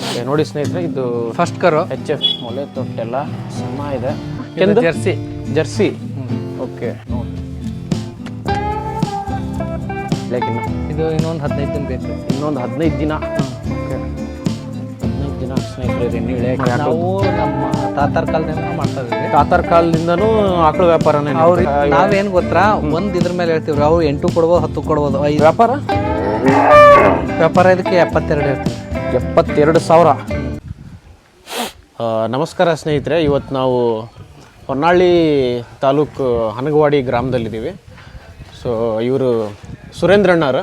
Okay ನೋಡಿ ಸ್ನೇಹಿತರೆ ಇದು ಫಸ್ಟ್ ಕರು ಎಚ್ ಎಫ್ ಮೊಲೆ ತೊಟ್ಟೆಲ್ಲ ಸಮ ಇದೆ. ಕೆಂದು? ಜರ್ಸಿ. ಜರ್ಸಿ? ಓಕೆ ನೋಡಿ. ಇದು ಇನ್ನೊಂದು ಹದಿನೈದು ದಿನ ಬೇಕು. ಇನ್ನೊಂದು ಹದಿನೈದು ದಿನ. ಓಕೆ ಹದಿನೈದು ದಿನ ಸ್ನೇಹಿತರೆ ನಾವು ನಮ್ಮ ತಾತಾರ್ ಕಾಲದಿಂದ ಮಾಡ್ತಾ ಇದ್ವಿ ತಾತಾರ್ ಕಾಲದಿಂದನೂ ಆಕಳು ವ್ಯಾಪಾರನೇ ಅವ್ರು ನಾವೇನು ಗೊತ್ತಾ? ಒಂದು ಇದ್ರ ಮೇಲೆ ಹೇಳ್ತೀವ್ರಿ. ಅವ್ರು ಎಂಟು ಕೊಡ್ಬೋದು ಹತ್ತು ಕೊಡ್ಬೋದು ಐದು. ವ್ಯಾಪಾರ? ವ್ಯಾಪಾರ ಇದಕ್ಕೆ ಎಪ್ಪತ್ತೆರಡು ಹೇಳ್ತೀವಿ. ಎಪ್ಪತ್ತೆರಡು ಸಾವಿರ. ನಮಸ್ಕಾರ ಸ್ನೇಹಿತರೆ ಇವತ್ತು ನಾವು ಹೊನ್ನಾಳಿ ತಾಲೂಕು ಹನಗವಾಡಿ ಗ್ರಾಮದಲ್ಲಿದ್ದೀವಿ. ಸೊ ಇವರು ಸುರೇಂದ್ರಣ್ಣರು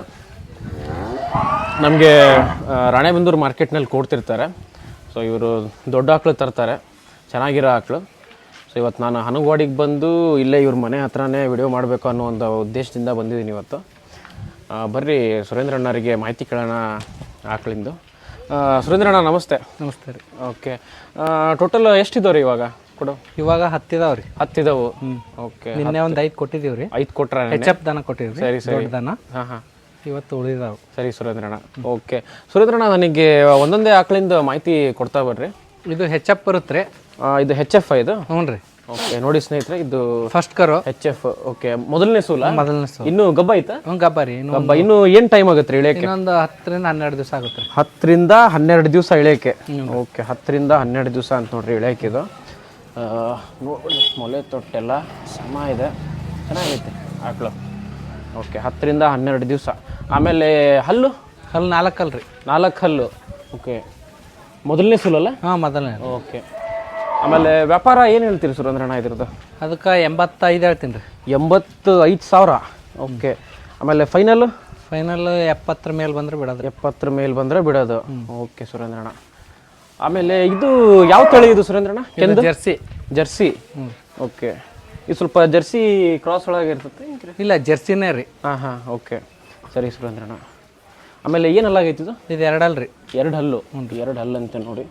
ನಮಗೆ ರಾಣೆಬೆಂದೂರು ಮಾರ್ಕೆಟ್ನಲ್ಲಿ ಕೊಡ್ತಿರ್ತಾರೆ. ಸೊ ಇವರು ದೊಡ್ಡ ಆಕಳು ತರ್ತಾರೆ, ಚೆನ್ನಾಗಿರೋ ಆಕಳು. ಸೊ ಇವತ್ತು ನಾನು ಹನಗವಾಡಿಗೆ ಬಂದು ಇಲ್ಲೇ ಇವ್ರ ಮನೆ ಹತ್ರನೇ ವಿಡಿಯೋ ಮಾಡಬೇಕು ಅನ್ನೋ ಒಂದು ಉದ್ದೇಶದಿಂದ ಬಂದಿದ್ದೀನಿ ಇವತ್ತು. ಬರ್ರಿ ಸುರೇಂದ್ರಣ್ಣರಿಗೆ ಮಾಹಿತಿ ಕೇಳೋಣ ಆಕಳಿಂದು. ಸುರೇಂದ್ರಣ್ಣ ನಮಸ್ತೆ. ನಮಸ್ತೆ ರೀ. ಓಕೆ. ಟೋಟಲ್ ಎಷ್ಟಿದಾವ್ರಿ ಇವಾಗ ಕೊಡು? ಇವಾಗ ಹತ್ತಿದಾವ್ರಿ. ಹತ್ತಿದವು? ಓಕೆ ನಿನ್ನೆ ಒಂದು ಐದು ಕೊಟ್ಟಿದೀವ್ರಿ ಐದು ಕೊಟ್ರ ಹೆಚ್ ಎಫ್ ದನ ಕೊಟ್ಟಿವ್ರಿ ಸರಿ ಸರಿ. ದನ. ಹಾಂ ಹಾಂ. ಇವತ್ತು ಉಳಿದಾವ್. ಸರಿ ಸುರೇಂದ್ರಣ್ಣ ಓಕೆ. ಸುರೇಂದ್ರಣ್ಣ ನನಗೆ ಒಂದೊಂದೇ ಆಕಳಿಂದ ಮಾಹಿತಿ ಕೊಡ್ತಾ ಬರ್ರಿ. ಇದು ಹೆಚ್ ಎಫ್ ಬರುತ್ತೆ ಇದು ಹೆಚ್ ಎಫ್ ಇದು? ಹ್ಞೂ ರೀ ಓಕೆ ನೋಡಿ ಸ್ನೇಹಿತರೆ ಇದು ಫಸ್ಟ್ ಕರು ಎಚ್ ಎಫ್ ಓಕೆ ಮೊದಲನೇ ಸೂಲ? ಮೊದಲನೇ ಸೂಲ. ಇನ್ನು ಗಬ್ಬ ಐತಾ ಹ್ಞೂ ರೀ ಇನ್ನು ಗಬ್ಬ ಇನ್ನು ಏನು ಟೈಮ್ ಆಗುತ್ತೆ ಇಳಿಯಕ್ಕೆ? ಇನ್ನೊಂದು ಹತ್ತರಿಂದ ಹನ್ನೆರಡು ದಿವಸ ಆಗುತ್ತೆ ಹತ್ತರಿಂದ ಹನ್ನೆರಡು ದಿವಸ ಇಳಿಯಕ್ಕೆ. ಓಕೆ ಹತ್ತರಿಂದ ಹನ್ನೆರಡು ದಿವಸ ಅಂತ ನೋಡ್ರಿ ಇಳಿಯಕ್ಕೆ ಇದು. ನೋಡಿ ಮೊಲೆ ತೊಟ್ಟೆಲ್ಲ ಸಮ ಇದೆ. ಚೆನ್ನಾಗೈತೆ ಆಕಳು. ಓಕೆ ಹತ್ತರಿಂದ ಹನ್ನೆರಡು ದಿವಸ. ಆಮೇಲೆ ಹಲ್ಲು? ಹಲ್ಲು ನಾಲ್ಕು ಹಲ್ಲು ರೀ. ನಾಲ್ಕು ಹಲ್ಲು. ಓಕೆ ಮೊದಲನೇ ಸುಲಲ್ಲ? ಹಾಂ ಮೊದಲನೇ ಓಕೆ. ಆಮೇಲೆ ವ್ಯಾಪಾರ ಏನು ಹೇಳ್ತೀರಿ ಸುರೇಂದ್ರಣ್ಣ ಇದ್ರದ್ದು? ಅದಕ್ಕೆ ಎಂಬತ್ತೈದು ಹೇಳ್ತೀನಿ ರೀ. ಎಂಬತ್ತು ಐದು ಸಾವಿರ? ಓಕೆ ಆಮೇಲೆ ಫೈನಲ್ ಫೈನಲ್ ಎಪ್ಪತ್ತರ ಮೇಲೆ ಬಂದ್ರೆ ಬಿಡೋದು ಎಪ್ಪತ್ತರ ಮೇಲೆ ಬಂದರೆ ಬಿಡೋದು. ಓಕೆ ಸುರೇಂದ್ರಣ್ಣ ಆಮೇಲೆ ಇದು ಯಾವ ತಳಿ ಇದು ಸುರೇಂದ್ರಣ್ಣ ಕೆಂದು? ಜರ್ಸಿ. ಜರ್ಸಿ. ಓಕೆ ಇದು ಸ್ವಲ್ಪ ಜರ್ಸಿ ಕ್ರಾಸ್ ಒಳಗೆ ಇರ್ತದೆ ಇಲ್ಲ ಜರ್ಸಿನೇ ರೀ. ಹಾಂ ಹಾಂ ಓಕೆ ಸರಿ ಸುರೇಂದ್ರಣ್ಣ ಆಮೇಲೆ ಏನೆಲ್ಲ ಆಗೈತಿ ಇದು? ಇದು ರೀ. ಎರಡು ಹಲ್ಲು. ಎರಡು ಹಲ್ಲು ಅಂತ ನೋಡಿ.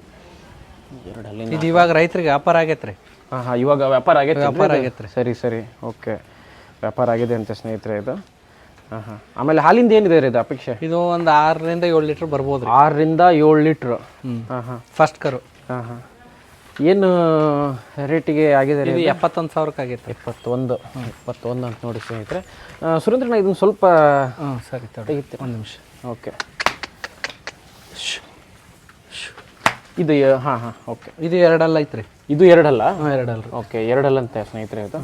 ಎರಡು ಇದು ಇವಾಗ ರೈತರಿಗೆ ವ್ಯಾಪಾರ ಆಗೈತೆ ರೀ. ಹಾಂ ಹಾಂ ಇವಾಗ ವ್ಯಾಪಾರ ಆಗೈತೆ ವ್ಯಾಪಾರ ಆಗೈತೆ ಸರಿ ಸರಿ. ಓಕೆ. ವ್ಯಾಪಾರ ಆಗಿದೆ ಅಂತ ಸ್ನೇಹಿತರೆ ಇದು. ಹಾಂ ಹಾಂ. ಆಮೇಲೆ ಹಾಲಿಂದ ಏನಿದೆ ರೀ ಇದು ಅಪೇಕ್ಷೆ? ಇದು ಒಂದು ಆರರಿಂದ ಏಳು ಲೀಟ್ರ್ ಬರ್ಬೋದು ಆರರಿಂದ ಏಳು ಲೀಟ್ರ್. ಹ್ಞೂ ಹಾಂ ಹಾಂ. ಫಸ್ಟ್ ಕರು. ಹಾಂ ಹಾಂ. ಏನು ರೇಟಿಗೆ ಆಗಿದೆ ರೀ ಇದು ಎಪ್ಪತ್ತೊಂದು ಸಾವಿರಕ್ಕೆ ಆಗೈತೆ. ರೀ ಇಪ್ಪತ್ತೊಂದು ಇಪ್ಪತ್ತೊಂದು ಅಂತ ನೋಡಿ ಸ್ನೇಹಿತರೆ. ಸುರೇಂದ್ರಣ್ಣ ಇದನ್ನು ಸ್ವಲ್ಪ ಹ್ಞೂ ಸರಿ ತಡಿ. ಒಂದು ನಿಮಿಷ. ಓಕೆ. ಇದು ಹಾಂ ಹಾಂ ಓಕೆ ಇದು ಎರಡಲ್ಲ ಐತ್ರಿ. ಇದು ಎರಡಲ್ಲ? ಎರಡಲ್ಲ ಓಕೆ ಓಕೆ ಅಂತ ಸ್ನೇಹಿತರೆ ಇದು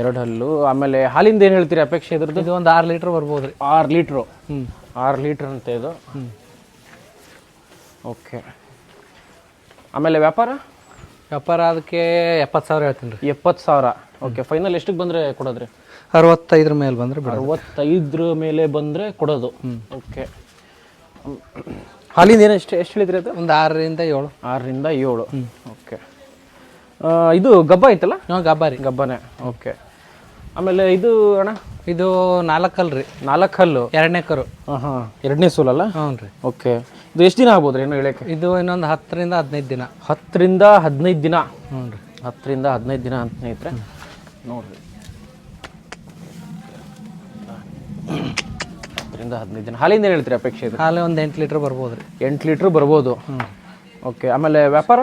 ಎರಡು ಹಲ್ಲು ಆಮೇಲೆ ಹಾಲಿಂದ ಏನು ಹೇಳ್ತೀರಿ ಅಪೇಕ್ಷೆ ಇದ್ರದ್ದು? ಇದು ಒಂದು ಆರು ಲೀಟ್ರ್ ಬರ್ಬೋದು ರೀ ಆರು ಲೀಟ್ರು? ಹ್ಞೂ ಆರು ಲೀಟ್ರ್ ಅಂತ ಇದು? ಓಕೆ ಆಮೇಲೆ ವ್ಯಾಪಾರ? ವ್ಯಾಪಾರ ಅದಕ್ಕೆ ಎಪ್ಪತ್ತು ಸಾವಿರ ಹೇಳ್ತೀನಿ ರೀ ಎಪ್ಪತ್ತು ಸಾವಿರ ಓಕೆ ಫೈನಲ್ ಎಷ್ಟಕ್ಕೆ ಬಂದರೆ ಕೊಡೋದ್ರಿ? ಅರವತ್ತೈದ್ರ ಮೇಲೆ ಬಂದರೆ ಅರವತ್ತೈದ್ರ ಅರವತ್ತೈದರ ಮೇಲೆ ಬಂದರೆ ಕೊಡೋದು. ಓಕೆ ಹಾಲಿಂದ ಏನು ಎಷ್ಟು ಎಷ್ಟು ಹೇಳಿದ್ರಿ ಅದು? ಒಂದು ಆರರಿಂದ ಏಳು. ಆರರಿಂದ ಏಳು. ಓಕೆ. ಇದು ಗಬ್ಬ ಐತಲ್ಲ? ಹಾಂ ಗಬ್ಬ ಗಬ್ಬಾರಿ ಗಬ್ಬನೇ. ಓಕೆ. ಆಮೇಲೆ ಇದು ಅಣ್ಣ? ಇದು ನಾಲ್ಕಲ್ರಿ ನಾಲ್ಕು ಹಲ್ಲು ಎರಡನೇ ಕರು. ಹಾಂ ಹಾಂ. ಎರಡನೇ ಸೂಲಲ್ಲ? ಹ್ಞೂ ರೀ. ಓಕೆ. ಇದು ಎಷ್ಟು ದಿನ ಆಗ್ಬೋದು ರೀ ಏನು ಹೇಳಕ್ಕೆ ಇದು ಇನ್ನೊಂದು ಹತ್ತರಿಂದ ಹದಿನೈದು ದಿನ. ಹತ್ತರಿಂದ ಹದಿನೈದು ದಿನ? ಹ್ಞೂ ರೀ. ಹತ್ತರಿಂದ ಹದಿನೈದು ದಿನ ಅಂತ ಸ್ನೇಹಿತರೆ. ನೋಡ್ರಿ. ಹತ್ತರಿಂದ ಹದಿನೈದು ದಿನ ಹಾಲಿಂದ ಏನು ಹೇಳ್ತೀರಿ ಅಪೇಕ್ಷೆ ಇದೆ? ಹಾಲು ಒಂದು ಎಂಟು ಲೀಟ್ರ್ ಬರ್ಬೋದು ರೀ. ಎಂಟು ಲೀಟ್ರ್ ಬರ್ಬೋದು. ಓಕೆ ಆಮೇಲೆ ವ್ಯಾಪಾರ?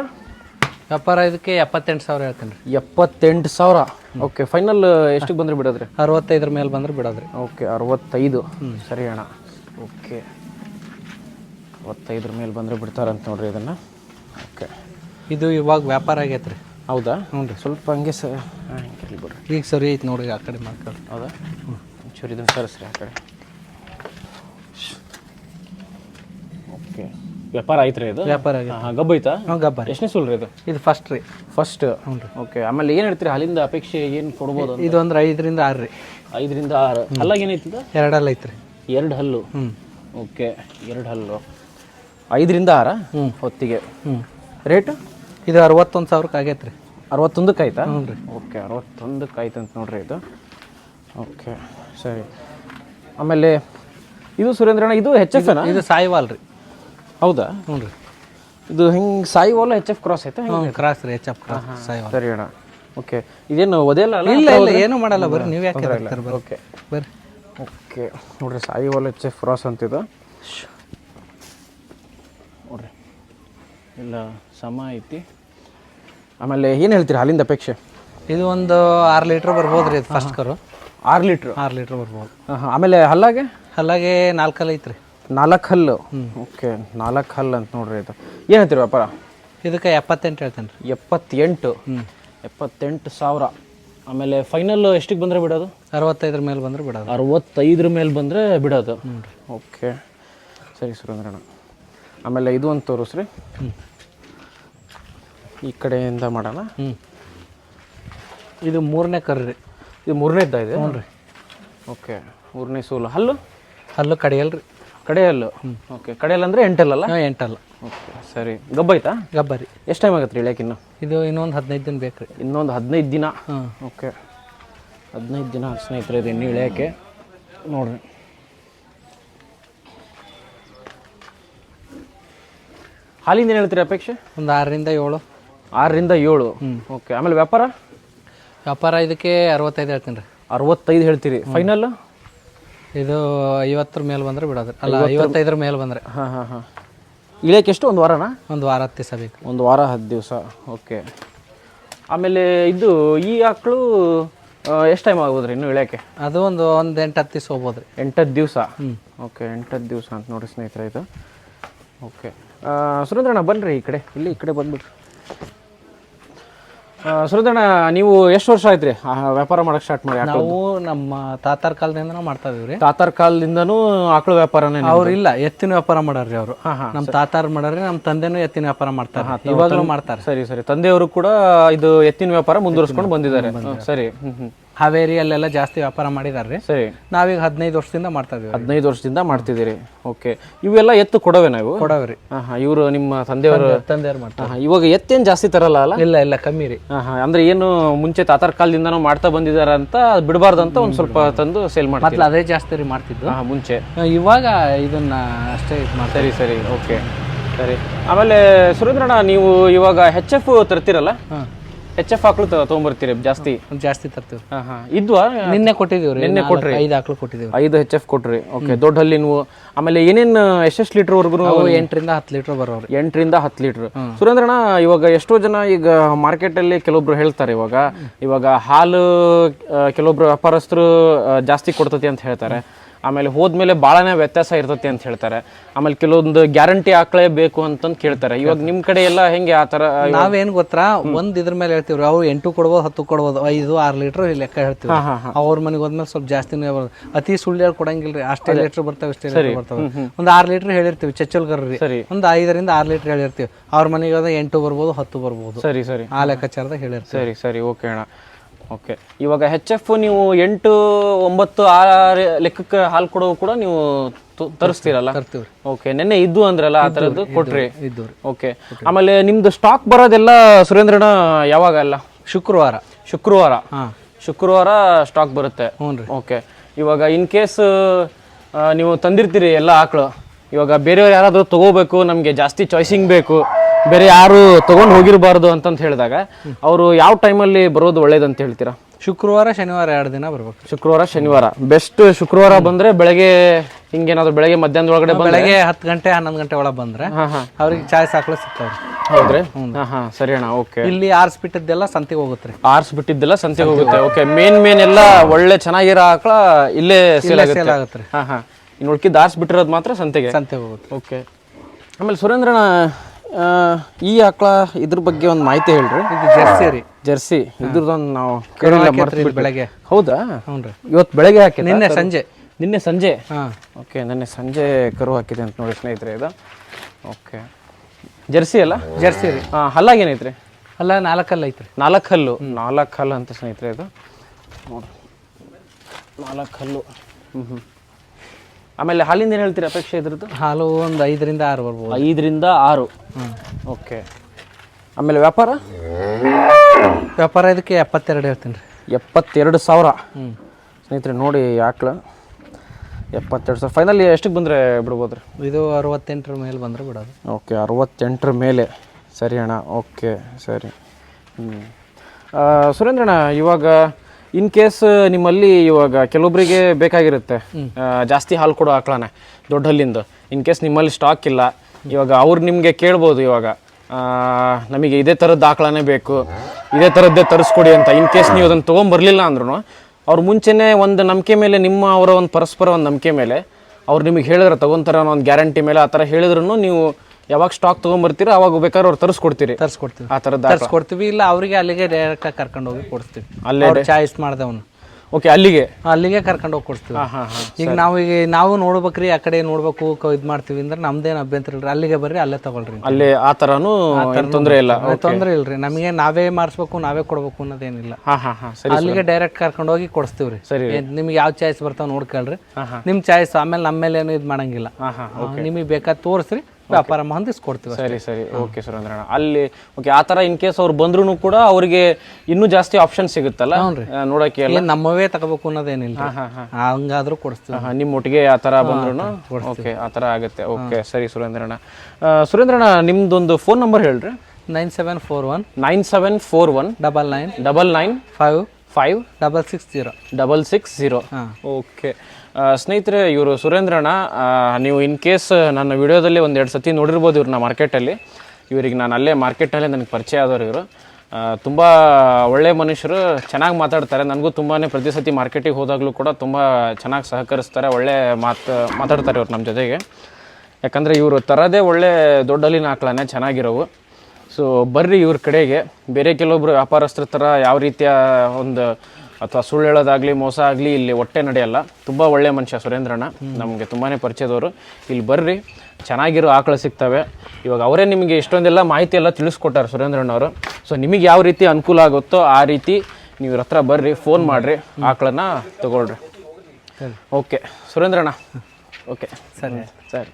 ವ್ಯಾಪಾರ ಇದಕ್ಕೆ ಎಪ್ಪತ್ತೆಂಟು ಸಾವಿರ ಹೇಳ್ತೀನಿ ರೀ. ಎಪ್ಪತ್ತೆಂಟು ಸಾವಿರ? ಓಕೆ ಫೈನಲ್ ಎಷ್ಟಕ್ಕೆ ಬಂದ್ರೆ ಬಿಡೋದ್ರಿ? ಅರವತ್ತೈದ್ರ ಮೇಲೆ ಬಂದ್ರೆ ಬಿಡೋದ್ರಿ. ಓಕೆ ಅರವತ್ತೈದು. ಸರಿ ಅಣ್ಣ. ಓಕೆ. ಅರವತ್ತೈದ್ರ ಮೇಲೆ ಬಂದರೆ ಅಂತ ನೋಡ್ರಿ ಇದನ್ನು. ಓಕೆ. ಇದು ಇವಾಗ ವ್ಯಾಪಾರ ಆಗೈತೆ ರೀ ಹೌದಾ? ಹ್ಞೂ ರೀ. ಸ್ವಲ್ಪ ಹಂಗೆ ಸರ್ ಹಾಂ ಹಿಂಗೆ ಬಿಡ್ರಿ. ಈಗ ಸರಿ ಐತೆ ನೋಡಿ ಆ ಕಡೆ ಮಾಡ್ಕೊಳ್ಳಿ ಹೌದಾ? ಹ್ಞೂ ಒಂಚೂರು ಇದನ್ನು ಸರಿಸ್ರಿ ಆ ಕಡೆ. ಓಕೆ. ವ್ಯಾಪಾರ ಐತ್ರಿ ರೀ ಇದು? ವ್ಯಾಪಾರ ಹಾಂ ಗಬ್ಬ ಐತಾ? ಹ್ಞೂ ಗಬ್ಬಾರಿ ಎಷ್ಟನೇ ಸುಲ್ರಿ ಇದು? ಇದು ಫಸ್ಟ್ ರೀ. ಫಸ್ಟ್ ಓಕೆ ಆಮೇಲೆ ಏನು ಹೇಳ್ತೀರಿ ಹಾಲಿಂದ ಅಪೇಕ್ಷೆ ಏನು ಕೊಡ್ಬೋದು ಅಂತ? ಇದು ಅಂದ್ರೆ ಐದರಿಂದ ಆರು ರೀ. ಐದರಿಂದ ಆರು. ಹಲ್ಲಾಗ ಏನೈತಿದ ಅಲ್ಲ ಐತ್ರಿ. ಎರಡು ಹಲ್ಲು? ಹ್ಞೂ. ಓಕೆ ಎರಡು ಹಲ್ಲು. ಐದರಿಂದ ಆರ? ಹ್ಞೂ. ಹೊತ್ತಿಗೆ. ಹ್ಞೂ. ರೇಟ್ ಇದು ಅರವತ್ತೊಂದು ಸಾವಿರಕ್ಕೆ ಆಗೈತೆ ರೀ. ಅರವತ್ತೊಂದಕ್ಕೆ ಆಯ್ತಾ? ಹ್ಞೂ ರೀ. ಓಕೆ ಅರವತ್ತೊಂದಕ್ಕೆ ಆಯ್ತು ಅಂತ ನೋಡ್ರಿ ಇದು. ಓಕೆ ಸರಿ. ಆಮೇಲೆ ಇದು ಸುರೇಂದ್ರಣ್ಣ ಇದು ಹೆಚ್ ಎಫ್ ಇದು ಸಾಯಿವಾಲ್ ರೀ. ಹೌದಾ? ಹ್ಞೂ ರೀ. ಇದು ಹಿಂಗೆ ಸಾಯಿ ಓಲ ಎಚ್ ಎಫ್ ಕ್ರಾಸ್ ಐತೆ ಹ್ಞೂ ಕ್ರಾಸ್ ರೀ ಎಚ್ ಎಫ್ ಕ್ರಾಸ್ ಸಾಯಿವಾಲ್ ಸರಿ ಅಣ್ಣ. ಓಕೆ. ಇದೇನು ಒದೆಲ್ಲ ಇಲ್ಲ ಇಲ್ಲ ಏನು ಮಾಡಲ್ಲ ಬರ್ರಿ ನೀವು ಯಾಕೆ ಓಕೆ. ಬರ್ರಿ. ಓಕೆ. ನೋಡ್ರಿ ಸಾಯಿ ಓಲ್ ಎಚ್ ಎಫ್ ಕ್ರಾಸ್ ಅಂತಿದು. ನೋಡ್ರಿ. ಇಲ್ಲ ಸಮ ಐತಿ. ಆಮೇಲೆ ಏನು ಹೇಳ್ತೀರಿ ಹಾಲಿಂದ ಅಪೇಕ್ಷೆ? ಇದು ಒಂದು ಆರು ಲೀಟ್ರ್ ಬರ್ಬೋದು ರೀ ಇದು ಫಸ್ಟ್ ಕರು ಆರು ಲೀಟ್ರ್? ಆರು ಲೀಟ್ರ್ ಬರ್ಬೋದು. ಆಮೇಲೆ ಹಲ್ಲಾಗೆ? ಅಲ್ಲಾಗೆ ನಾಲ್ಕಲ್ಲ ಐತ್ರಿ. ನಾಲ್ಕು ಹಲ್ಲು ಓಕೆ ನಾಲ್ಕು ಹಲ್ಲು ಅಂತ ನೋಡ್ರಿ ಇದು. ಏನು ಹೇಳ್ತೀರಿ ವ್ಯಾಪಾರ? ಇದಕ್ಕೆ ಎಪ್ಪತ್ತೆಂಟು ಹೇಳ್ತೇನೆ ರೀ. ಎಪ್ಪತ್ತೆಂಟು? ಎಪ್ಪತ್ತೆಂಟು ಸಾವಿರ. ಆಮೇಲೆ ಫೈನಲ್ ಎಷ್ಟಿಗೆ ಬಂದರೆ ಬಿಡೋದು? ಅರವತ್ತೈದ್ರ ಮೇಲೆ ಬಂದರೆ ಬಿಡೋದು. ಅರವತ್ತೈದರ ಮೇಲೆ ಬಂದರೆ ಬಿಡೋದು. ಓಕೆ. ಸರಿ ಸುರೇಂದ್ರಣ್ಣ. ಆಮೇಲೆ ಇದು ಒಂದು ತೋರಿಸ್ರಿ. ಈ ಕಡೆಯಿಂದ ಮಾಡೋಣ. ಹ್ಞೂ ಇದು ಮೂರನೇ ಕರ್ರಿ ರೀ. ಇದು ಮೂರನೇದ್ದ ಇದೆ? ಹ್ಞೂ ಓಕೆ ಮೂರನೇ ಸೂಲು. ಹಲ್ಲು? ಹಲ್ಲು ಕಡಿಯಲ್ರಿ. ಕಡೆಯಲ್ಲು? ಓಕೆ ಕಡೆಯಲ್ಲ ಅಂದರೆ ಎಂಟಲ್ಲಲ್ಲ? ಎಂಟಲ್ಲ. ಓಕೆ ಸರಿ. ಗಬ್ಬೈತಾ ಗಬ್ಬರಿ. ಎಷ್ಟು ಟೈಮ್ ಆಗತ್ತೆ ರೀ ಇಳ್ಯಾಕೆ ಇನ್ನು? ಇದು ಇನ್ನೊಂದು ಹದಿನೈದು ದಿನ ಬೇಕು ರೀ ಇನ್ನೊಂದು ಹದಿನೈದು ದಿನ? ಹಾಂ. ಓಕೆ ಹದಿನೈದು ದಿನ ಸ್ನೇಹಿತರೆ ಇದು ಎಣ್ಣೆ ಇಳಿಯೋಕ್ಕೆ. ನೋಡ್ರಿ. ಹಾಲಿಂದ ಏನು ಹೇಳ್ತೀರಿ ಅಪೇಕ್ಷೆ? ಒಂದು ಆರರಿಂದ ಏಳು. ಆರರಿಂದ ಏಳು? ಓಕೆ ಆಮೇಲೆ ವ್ಯಾಪಾರ? ವ್ಯಾಪಾರ ಇದಕ್ಕೆ ಅರವತ್ತೈದು ಹೇಳ್ತೀನಿ ರೀ. ಅರವತ್ತೈದು ಹೇಳ್ತೀರಿ. ಫೈನಲ್ ಇದು ಐವತ್ತರ ಮೇಲೆ ಬಂದ್ರೆ ಬಿಡೋದ್ರಿ ಅಲ್ಲ ಐವತ್ತೈದರ ಮೇಲೆ ಬಂದರೆ. ಹಾಂ ಹಾಂ ಹಾಂ. ಇಳಿಯಕ್ಕೆ ಎಷ್ಟು? ಒಂದು ವಾರನಾ? ಒಂದು ವಾರ ಹತ್ತು ದಿವಸ ಬೇಕು ಒಂದು ವಾರ ಹತ್ತು ದಿವಸ. ಓಕೆ. ಆಮೇಲೆ ಇದು ಈ ಆಕಳು ಎಷ್ಟು ಟೈಮ್ ಆಗ್ಬೋದು ರೀ ಇನ್ನು ಇಳಿಯೋಕ್ಕೆ? ಅದು ಒಂದು ಒಂದು ಎಂಟು ಹತ್ತು ದಿವಸ ಹೋಗ್ಬೋದು ರೀ ಎಂಟತ್ತು ದಿವಸ? ಓಕೆ ಎಂಟತ್ತು ದಿವಸ ಅಂತ ನೋಡಿ ಸ್ನೇಹಿತರೆ ಇದು. ಓಕೆ. ಸುರೇಂದ್ರಣ್ಣ ಬನ್ನಿರಿ ಈ ಕಡೆ. ಇಲ್ಲಿ ಈ ಕಡೆ ಬಂದ್ಬಿಟ್ರಿ ಸುರೇಂದ್ರಣ್ಣ ನೀವು ಎಷ್ಟು ವರ್ಷ ಆಯ್ತ್ರಿ? ವ್ಯಾಪಾರ ಮಾಡಕ್ ಸ್ಟಾರ್ಟ್ ಮಾಡಿ ಆಕಳು ನಾವು ನಮ್ಮ ತಾತಾರ್ ಕಾಲದಿಂದ ನಾವು ಮಾಡ್ತಾ ಇದೀವ್ರಿ. ತಾತಾರ್ ಕಾಲದಿಂದನೂ ಆಕಳು ವ್ಯಾಪಾರನೇ ನಿಮ್ದು? ಅವ್ರು ಇಲ್ಲ ಎತ್ತಿನ ವ್ಯಾಪಾರ ಮಾಡಾರ್ರಿ ಅವರು. ಹಾಂ ಹಾಂ ನಮ್ಮ ತಾತಾರ್ ಮಾಡಾರ್ರಿ ನಮ್ಮ ತಂದೆನೂ ಎತ್ತಿನ ವ್ಯಾಪಾರ ಮಾಡ್ತಾರೆ. ಇವಾಗಲೂ ಮಾಡ್ತಾರೆ. ಸರಿ ಸರಿ. ತಂದೆಯವರು ಕೂಡ ಇದು ಎತ್ತಿನ ವ್ಯಾಪಾರ ಮುಂದುವರಿಸ್ಕೊಂಡು ಬಂದಿದ್ದಾರೆ. ಹ್ಮ್, ಸರಿ. ಹ್ಮ್. ಹಾವೇರಿ ಅಲ್ಲೆಲ್ಲ ಜಾಸ್ತಿ ವ್ಯಾಪಾರ ಮಾಡಿದಾರ್ರಿ. ಸರಿ. ನಾವೀಗ ಹದಿನೈದು ವರ್ಷದಿಂದ ಮಾಡ್ತಾ ಇದೀವಿ ಹದಿನೈದು ವರ್ಷದಿಂದ ಮಾಡ್ತಿದ್ದೀರಿ. ಓಕೆ. ಇವೆಲ್ಲ ಎತ್ತು ಕೊಡವೆ ನಾವು? ಕೊಡವ್ರಿ ಇವರು ನಿಮ್ಮ ತಂದೆಯವರು ತಂದೆಯವ್ರು ಮಾಡ್ತಾರೆ. ಇವಾಗ ಎತ್ತೇನು ಜಾಸ್ತಿ ತರಲ್ಲ ಅಲ್ಲ? ಇಲ್ಲ ಇಲ್ಲ ಕಮ್ಮಿ ರೀ. ಹಾ ಅಂದ್ರೆ ಏನು ಮುಂಚೆ ತಾತಾರ ಕಾಲದಿಂದನೂ ಮಾಡ್ತಾ ಬಂದಿದಾರ ಅಂತ ಅದು ಬಿಡಬಾರ್ದು ಅಂತ ಒಂದ್ ಸ್ವಲ್ಪ ತಂದು ಸೇಲ್ ಮಾಡ್ತಾರೆ? ಮೊದ್ಲು ಅದೇ ಜಾಸ್ತಿ ರೀ ಮಾಡ್ತಿದ್ದು. ಮುಂಚೆ. ಇವಾಗ ಇದನ್ನ ಅಷ್ಟೇ ಇದು ಮಾಡ್ತಾರೆ ಸರಿ ಸರಿ ಓಕೆ. ಸರಿ. ಆಮೇಲೆ ಸುರೇಂದ್ರಣ್ಣ ನೀವು ಇವಾಗ ಹೆಚ್ ಎಫ್ ತರ್ತೀರಲ್ಲ? ಹಾಂ ಎಫ್ ಆಕಳು ತೊಗೊಂಬರ್ತೀರಿ ಜಾಸ್ತಿ? ಜಾಸ್ತಿ ತರ್ತೀವಿ. ಹಾಂ ಹಾಂ. ಇದ್ವಾ? ನಿನ್ನೆ ಕೊಟ್ಟಿದ್ದೀವಿ ರೀ. ನಿನ್ನೆ ಕೊಟ್ರಿ? ಐದು ಆಕಳು ಕೊಟ್ಟಿದ್ದೀವಿ. ಐದು ಎಚ್ ಎಫ್ ಕೊಟ್ರಿ. ಓಕೆ ದೊಡ್ಡ ಹಲ್ಲಿನವು ಆಮೇಲೆ ಏನೇನು ಎಷ್ಟೆಷ್ಟು ಲೀಟ್ರ್ವರೆಗೂ ಅವು ಎಂಟರಿಂದ ಹತ್ತು ಲೀಟ್ರ್ ಬರೋರು ಎಂಟರಿಂದ ಹತ್ತು ಲೀಟ್ರ್ ಸುರೇಂದ್ರಣ್ಣ ಇವಾಗ ಎಷ್ಟೋ ಜನ ಈಗ ಮಾರ್ಕೆಟಲ್ಲಿ ಕೆಲವೊಬ್ರು ಹೇಳ್ತಾರೆ ಇವಾಗ. ಇವಾಗ ಹಾಲು ಕೆಲವೊಬ್ರು ವ್ಯಾಪಾರಸ್ಥರು ಜಾಸ್ತಿ ಕೊಡ್ತತಿ ಅಂತ ಹೇಳ್ತಾರೆ. ಆಮೇಲೆ ಹೋದ್ಮೇಲೆ ಭಾಳನೇ ವ್ಯತ್ಯಾಸ ಇರ್ತತಿ ಅಂತ ಹೇಳ್ತಾರೆ. ಆಮೇಲೆ ಕೆಲವೊಂದು ಗ್ಯಾರಂಟಿ ಆಕಳೇ ಬೇಕು ಅಂತಂದು ಕೇಳ್ತಾರೆ. ಇವಾಗ ನಿಮ್ಮ ಕಡೆ ಎಲ್ಲ ಹೆಂಗೆ ಆ ಥರ ನಾವೇನ್ ಗೊತ್ತಾ? ಒಂದ್ ಇದ್ರ ಮೇಲೆ ಹೇಳ್ತೀವ್ರಿ. ಅವ್ರು ಎಂಟು ಕೊಡ್ಬೋದು ಹತ್ತು ಕೊಡ್ಬೋದು ಐದು ಆರು ಲೀಟ್ರ್ ಲೆಕ್ಕ ಹೇಳ್ತೀವಿ ಅವ್ರ ಮನೆಗೆ ಹೋದ್ಮೇಲೆ ಸ್ವಲ್ಪ ಜಾಸ್ತಿನೇ ಬರೋದು ಅತಿ ಸುಳ್ಳು ಹೇಳಿ ಕೊಡಂಗಿಲ್ರಿ? ಅಷ್ಟೇ ಲೀಟ್ರ್ ಬರ್ತಾವೆ ಇಷ್ಟೇ ಲೀಟ್ರ್ ಬರ್ತಾವೆ. ಒಂದು ಆರು ಲೀಟ್ರ್ ಹೇಳಿರ್ತೀವಿ ಚಚ್ಚಲ್ಗರ್ರಿ. ಸರಿ. ಒಂದು ಐದರಿಂದ ಆರು ಲೀಟ್ರ್ ಹೇಳಿರ್ತೀವಿ. ಅವ್ರ ಮನೆಗೆ ಹೋದ ಎಂಟು ಬರ್ಬೋದು ಹತ್ತು ಬರ್ಬೋದು. ಸರಿ ಸರಿ. ಆ ಲೆಕ್ಕಾಚಾರದಾಗ ಹೇಳಿರ್ತೀವಿ. ಸರಿ ಸರಿ. ಓಕೆ ಅಣ್ಣ. ಓಕೆ. ಇವಾಗ ಹೆಚ್ ಎಫ್ ನೀವು ಎಂಟು ಒಂಬತ್ತು ಆ ಲೆಕ್ಕಕ್ಕೆ ಹಾಲು ಕೊಡೋ ಕೂಡ ನೀವು ತು- ತರಿಸ್ತೀರಲ್ಲ? ತರ್ತೀವ್ರಿ. ಓಕೆ ನೆನ್ನೆ ಇದ್ದು ಅಂದ್ರಲ್ಲ ಆ ಥರದ್ದು ಕೊಟ್ರಿ? ಇದ್ದು ರೀ ಓಕೆ. ಆಮೇಲೆ ನಿಮ್ದು ಸ್ಟಾಕ್ ಬರೋದೆಲ್ಲ ಸುರೇಂದ್ರನ ಯಾವಾಗ ಅಲ್ಲ ಶುಕ್ರವಾರ. ಶುಕ್ರವಾರ? ಹಾಂ. ಶುಕ್ರವಾರ ಸ್ಟಾಕ್ ಬರುತ್ತೆ. ಹ್ಞೂ ರೀ. ಓಕೆ. ಇವಾಗ ಇನ್ ಕೇಸ್ ನೀವು ತಂದಿರ್ತೀರಿ ಎಲ್ಲ ಆಕಳು ಇವಾಗ ಬೇರೆಯವ್ರು ಯಾರಾದರೂ ತಗೋಬೇಕು ನಮಗೆ ಜಾಸ್ತಿ ಚಾಯ್ಸಿಂಗ್ ಬೇಕು ಬೇರೆ ಯಾರು ತಗೊಂಡು ಹೋಗಿರಬಾರ್ದು ಅಂತಂತ ಹೇಳಿದಾಗ ಅವರು ಯಾವ ಟೈಮಲ್ಲಿ ಬರೋದು ಒಳ್ಳೇದಂತ ಹೇಳ್ತೀರಾ? ಶುಕ್ರವಾರ ಶನಿವಾರ ಎರಡು ದಿನ ಬರ್ಬೇಕು. ಶುಕ್ರವಾರ ಶನಿವಾರ. ಬೆಸ್ಟ್ ಶುಕ್ರವಾರ ಬಂದ್ರೆ ಬೆಳಗ್ಗೆ ಹಿಂಗೇನಾದ್ರು ಬೆಳಗ್ಗೆ ಮಧ್ಯಾಹ್ನದ ಒಳಗಡೆ ಬೆಳಗ್ಗೆ ಹತ್ತು ಗಂಟೆ ಹನ್ನೊಂದು ಗಂಟೆ ಒಳಗೆ ಬಂದ್ರೆ ಅವ್ರಿಗೆ ಚಾಯ್ಸ್ ಸಾಕಲು ಸಿಗ್ತಾವ್ರಿ. ಹೌದ್ರಿ? ಹಾ ಸರಿ ಅಣ್ಣ ಓಕೆ ಇಲ್ಲಿ ಆರಿಸ್ಬಿಟ್ಟದ್ದೆಲ್ಲ ಸಂತೆಗೆ ಹೋಗುತ್ತೆ. ಆರ್ಸ್ಬಿಟ್ಟಿದ್ದೆಲ್ಲ ಸಂತೆಗೆ ಹೋಗುತ್ತೆ. ಓಕೆ ಮೇನ್ ಮೇನ್ ಎಲ್ಲ ಒಳ್ಳೆ ಚೆನ್ನಾಗಿರೋ ಆಕಳ ಇಲ್ಲೇ ಸೇಲ್ ಆಗುತ್ತೆ. ಸೇಲ್ ಆಗುತ್ತೆ ಹಾ ಹಾ. ಇನ್ನು ಉಳ್ಕಿದ್ದು ಆರ್ಸ್ಬಿಟ್ಟಿರೋದು ಮಾತ್ರ ಸಂತೆಗೆ. ಸಂತೆಗೆ ಹೋಗುತ್ತೆ. ಓಕೆ ಆಮೇಲೆ ಸುರೇಂದ್ರಣ್ಣ ಈ ಆಕಳ ಇದ್ರ ಬಗ್ಗೆ ಒಂದು ಮಾಹಿತಿ ಹೇಳ್ರಿ. ಜರ್ಸಿ ರೀ. ಜರ್ಸಿ. ಇದ್ರದೊಂದು ನಾವು ಕೇಳಿಲ್ಲ ಮಾಡ್ತೀವಿ ಬೆಳಗ್ಗೆ. ಹೌದಾ? ಹ್ಞೂ ರೀ. ಇವತ್ತು ಬೆಳಗ್ಗೆ ಹಾಕಿ ನಿನ್ನೆ ಸಂಜೆ. ನಿನ್ನೆ ಸಂಜೆ? ಹಾಂ. ಓಕೆ ನಿನ್ನೆ ಸಂಜೆ ಕರು ಹಾಕಿದೆ ಅಂತ ನೋಡಿ ಸ್ನೇಹಿತರೆ ಇದು. ಓಕೆ. ಜರ್ಸಿ ಅಲ್ಲ? ಜರ್ಸಿ ರೀ. ಹಾಂ ಹಲ್ಲಾಗ ಏನೈತ್ರಿ? ಅಲ್ಲ ಹಲ್ಲು ಐತ್ರಿ. ನಾಲ್ಕು ಹಲ್ಲು. ನಾಲ್ಕು ಹಲ್ಲು ಅಂತ ಸ್ನೇಹಿತರೆ ಇದು. ನೋಡಿ ನಾಲ್ಕು ಹಲ್ಲು. ಹ್ಞೂ ಹ್ಞೂ ಆಮೇಲೆ ಹಾಲಿಂದ ಏನು ಹೇಳ್ತೀರಿ ಅಪೇಕ್ಷೆ ಇದ್ರದ್ದು? ಹಾಲು ಒಂದು ಐದರಿಂದ ಆರು ಬರ್ಬೋದು. ಐದರಿಂದ ಆರು. ಓಕೆ. ಆಮೇಲೆ ವ್ಯಾಪಾರ? ವ್ಯಾಪಾರ ಇದಕ್ಕೆ ಎಪ್ಪತ್ತೆರಡು ಹೇಳ್ತೀನಿ ರೀ. ಎಪ್ಪತ್ತೆರಡು ಸಾವಿರ. ಹ್ಞೂ ಸ್ನೇಹಿತರೆ ನೋಡಿ ಯಾಕಲ ಎಪ್ಪತ್ತೆರಡು ಸಾವಿರ. ಫೈನಲಿ ಎಷ್ಟಕ್ಕೆ ಬಂದರೆ ಬಿಡ್ಬೋದು ರೀ? ಇದು ಅರವತ್ತೆಂಟರ ಮೇಲೆ ಬಂದರೆ ಬಿಡೋದು. ಓಕೆ ಅರವತ್ತೆಂಟರ ಮೇಲೆ. ಸರಿ ಅಣ್ಣ ಓಕೆ ಸರಿ. ಹ್ಞೂ ಸುರೇಂದ್ರಣ್ಣ ಇವಾಗ ಇನ್ ಕೇಸ್ ನಿಮ್ಮಲ್ಲಿ ಇವಾಗ ಕೆಲವೊಬ್ಬರಿಗೆ ಬೇಕಾಗಿರುತ್ತೆ ಜಾಸ್ತಿ ಹಾಲು ಕೊಡೋ ಆಕಳನೆ ದೊಡ್ಡಲ್ಲಿಂದ ಇನ್ ಕೇಸ್ ನಿಮ್ಮಲ್ಲಿ ಸ್ಟಾಕ್ ಇಲ್ಲ ಇವಾಗ ಅವ್ರು ನಿಮಗೆ ಕೇಳ್ಬೋದು ಇವಾಗ ನಮಗೆ ಇದೇ ಥರದ್ದು ಆಕಳನೇ ಬೇಕು ಇದೇ ಥರದ್ದೇ ತರಿಸ್ಕೊಡಿ ಅಂತ. ಇನ್ ಕೇಸ್ ನೀವು ಅದನ್ನು ತೊಗೊಂಬರ್ಲಿಲ್ಲ ಅಂದ್ರೂ ಅವ್ರು ಮುಂಚೆನೇ ಒಂದು ನಂಬಿಕೆ ಮೇಲೆ ನಿಮ್ಮ ಅವರ ಒಂದು ಪರಸ್ಪರ ಒಂದು ನಂಬಿಕೆ ಮೇಲೆ ಅವ್ರು ನಿಮಗೆ ಹೇಳಿದ್ರೆ ತಗೊಂತಾರ ಅನ್ನೋ ಒಂದು ಗ್ಯಾರಂಟಿ ಮೇಲೆ ಆ ಥರ ಹೇಳಿದ್ರು ನೀವು ಯಾವಾಗ ಸ್ಟಾಕ್ ತಗೊಂಡ್ಬರ್ತೀರಿ ಅವಾಗ ಬೇಕಾದ್ರೆ ಅವ್ರು ತರಿಸ್ಕೊಡ್ತೀರಿ. ತರಿಸ್ಕೊಡ್ತೀವಿ. ಆ ಥರದ ತರಿಸ್ಕೊಡ್ತೀವಿ ಇಲ್ಲ ಅವರಿಗೆ ಅಲ್ಲಿಗೆ ಡೈರೆಕ್ಟಾಗಿ ಕರ್ಕೊಂಡು ಹೋಗಿ ಕೊಡ್ತೀವಿ ಅಲ್ಲೇ ಚಾಯ್ಸ್ ಚಾಯ್ಸ್ ಮಾಡ್ದವನು. ಓಕೆ ಅಲ್ಲಿಗೆ? ಅಲ್ಲಿಗೆ ಕರ್ಕೊಂಡು ಹೋಗಿ ಕೊಡ್ತೀವಿ ಈಗ ನಾವು ಈಗ ನಾವು ನೋಡ್ಬೇಕ್ರಿ ಆ ಕಡೆ ನೋಡ್ಬೇಕು ಇದು ಮಾಡ್ತೀವಿ ಅಂದ್ರೆ ನಮ್ದೇನು ಅಭ್ಯಂತರ ಇಲ್ರಿ. ಅಲ್ಲಿಗೆ ಬರ್ರಿ ಅಲ್ಲೇ ತಗೊಳ್ರಿ ಅಲ್ಲಿ ಆ ಥರನೂ ಏನು ತೊಂದರೆ ಇಲ್ಲ. ತೊಂದ್ರೆ ಇಲ್ರಿ. ನಮಗೆ ನಾವೇ ಮಾಡಿಸ್ಬೇಕು ನಾವೇ ಕೊಡ್ಬೇಕು ಅನ್ನೋದೇನಿಲ್ಲ. ಹಾಂ ಹಾಂ ಹಾಂ ಸರಿ ಅಲ್ಲಿಗೆ ಡೈರೆಕ್ಟ್ ಕರ್ಕೊಂಡು ಹೋಗಿ ಕೊಡಿಸ್ತೀವಿ ರೀ ಸರಿ. ನಿಮ್ಗೆ ಯಾವ ಚಾಯ್ಸ್ ಬರ್ತಾವ ನೋಡ್ಕೊಳ್ರಿ ನಿಮ್ ಚಾಯ್ಸ್ ಆಮೇಲೆ ನಮ್ಮ ಮೇಲೆ ಏನು ಇದು ಮಾಡಂಗಿಲ್ಲ. ಹಾಂ ಹಾಂ ನಿಮಗೆ ಬೇಕಾದ್ ತೋರಿಸ್ರಿ ವ್ಯಾಪಾರ ಹೊಂದಿಸ್ಕೊಡ್ತೀವಿ ಸರಿ ಸರಿ. ಓಕೆ ಸುರೇಂದ್ರಣ್ಣ. ಅಲ್ಲಿ ಓಕೆ ಆ ಥರ ಇನ್ ಕೇಸ್ ಅವ್ರು ಬಂದ್ರೂ ಕೂಡ ಅವರಿಗೆ ಇನ್ನೂ ಜಾಸ್ತಿ ಆಪ್ಷನ್ ಸಿಗುತ್ತಲ್ಲ? ನೋಡಕ್ಕೆ ಎಲ್ಲ? ನಮ್ಮವೇ ತಗೋಬೇಕು ಅನ್ನೋದೇನಿಲ್ಲ ಹಂಗಾದ್ರೂ ಕೊಡಿಸ್ತೀವಿ. ನಿಮ್ಮ ಒಟ್ಟಿಗೆ ಆ ಥರ ಬಂದ್ರು ಓಕೆ ಆ ಥರ ಆಗುತ್ತೆ. ಓಕೆ ಸರಿ ಸುರೇಂದ್ರಣ್ಣ. ಸುರೇಂದ್ರಣ್ಣ ನಿಮ್ದೊಂದು ಫೋನ್ ನಂಬರ್ ಹೇಳ್ರಿ. Nine seven four one nine seven four one double nine double nine five five double six zero. Double six zero okay ಸ್ನೇಹಿತರೆ, ಇವರು ಸುರೇಂದ್ರಣ್ಣ. ನೀವು ಇನ್ ಕೇಸ್ ನನ್ನ ವಿಡಿಯೋದಲ್ಲಿ ಒಂದು ಎರಡು ಸತಿ ನೋಡಿರ್ಬೋದು ಇವ್ರನ್ನ ಮಾರ್ಕೆಟಲ್ಲಿ ಇವರಿಗೆ ನಾನು ಅಲ್ಲೇ ಮಾರ್ಕೆಟಲ್ಲೇ ನನಗೆ ಪರಿಚಯ ಆದವರು ಇವರು. ತುಂಬ ಒಳ್ಳೆ ಮನುಷ್ಯರು, ಚೆನ್ನಾಗಿ ಮಾತಾಡ್ತಾರೆ. ನನಗೂ ತುಂಬಾ ಪ್ರತಿ ಸತಿ ಮಾರ್ಕೆಟಿಗೆ ಹೋದಾಗಲೂ ಕೂಡ ತುಂಬ ಚೆನ್ನಾಗಿ ಸಹಕರಿಸ್ತಾರೆ. ಒಳ್ಳೆ ಮಾತು, ಮಾತಾಡ್ತಾರೆ ಇವ್ರು ನಮ್ಮ ಜೊತೆಗೆ. ಯಾಕಂದರೆ ಇವರು ತರದೇ ಒಳ್ಳೆ ದೊಡ್ಡಲಿನ ಹಾಕ್ಲಾನೆ ಚೆನ್ನಾಗಿರೋವು. ಸೊ ಬರ್ರಿ ಇವ್ರ ಕಡೆಗೆ. ಬೇರೆ ಕೆಲವೊಬ್ಬರು ವ್ಯಾಪಾರಸ್ಥರ ಥರ ಯಾವ ರೀತಿಯ ಒಂದು ಅಥವಾ ಸುಳ್ಳು ಹೇಳೋದಾಗಲಿ ಮೋಸ ಆಗಲಿ ಇಲ್ಲಿ ಹೊಟ್ಟೆ ನಡೆಯಲ್ಲ. ತುಂಬ ಒಳ್ಳೆ ಮನುಷ್ಯ ಸುರೇಂದ್ರಣ್ಣ ನಮಗೆ ತುಂಬಾ ಪರಿಚಯದವರು. ಇಲ್ಲಿ ಬರ್ರಿ ಚೆನ್ನಾಗಿರೋ ಆಕಳು ಸಿಗ್ತವೆ. ಇವಾಗ ಅವರೇ ನಿಮಗೆ ಇಷ್ಟೊಂದೆಲ್ಲ ಮಾಹಿತಿ ಎಲ್ಲ ತಿಳಿಸ್ಕೊಟ್ಟಾರೆ ಸುರೇಂದ್ರಣ್ಣವರು ಸೊ ನಿಮಗೆ ಯಾವ ರೀತಿ ಅನುಕೂಲ ಆಗುತ್ತೋ ಆ ರೀತಿ ನೀವು ಇವ್ರ ಹತ್ರ ಬರ್ರಿ ಫೋನ್ ಮಾಡಿರಿ ಆಕಳನ್ನ ತಗೊಳ್ರಿ. ಓಕೆ ಸುರೇಂದ್ರಣ್ಣ. ಓಕೆ ಸರಿ. ಸರಿ.